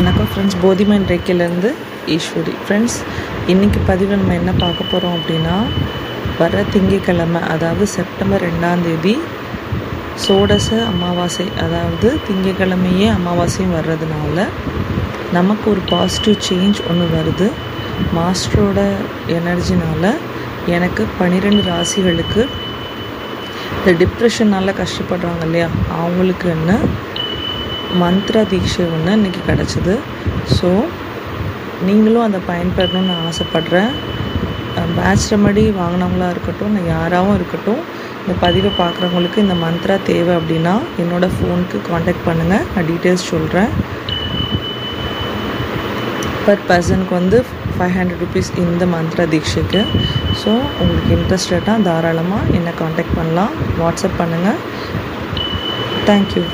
வணக்கம் ஃப்ரெண்ட்ஸ் போதிமன் ரேக்கிலேருந்து ஈஸ்வரி. ஃப்ரெண்ட்ஸ் இன்றைக்கி பதிவில் நம்ம என்ன பார்க்க போகிறோம் அப்படின்னா வர திங்கக்கிழமை அதாவது செப்டம்பர் ரெண்டாந்தேதி சோடச அமாவாசை அதாவது திங்கக்கிழமையே அமாவாசையும் வர்றதுனால நமக்கு ஒரு பாசிட்டிவ் சேஞ்ச் ஒன்று வருது. மாஸ்டரோட எனர்ஜினால் எனக்கு பன்னிரெண்டு ராசிகளுக்கு இந்த டிப்ரெஷனால் கஷ்டப்படுறாங்க இல்லையா? அவங்களுக்கு என்ன? மந்த்ரா தீட்சை ஒன்று இன்றைக்கி கிடச்சிது. ஸோ நீங்களும் அதை பயன்படணும்னு நான் ஆசைப்பட்றேன். பேட்ச் ரெமடி வாங்கினவங்களா இருக்கட்டும் நான் யாராகவும் இருக்கட்டும் இந்த பதிவை பார்க்குறவங்களுக்கு இந்த மந்த்ரா தேவை அப்படின்னா என்னோடய ஃபோனுக்கு காண்டாக்ட் பண்ணுங்கள் நான் டீட்டெயில்ஸ் சொல்கிறேன் பர் பர்சனுக்கு வந்து ஃபைவ் ஹண்ட்ரட் ருபீஸ் இந்த மந்த்ரா தீட்சைக்கு. ஸோ உங்களுக்கு இன்ட்ரெஸ்டடாக தாராளமாக என்னை காண்டாக்ட் பண்ணலாம். வாட்ஸ்அப் பண்ணுங்கள் தேங்க்யூ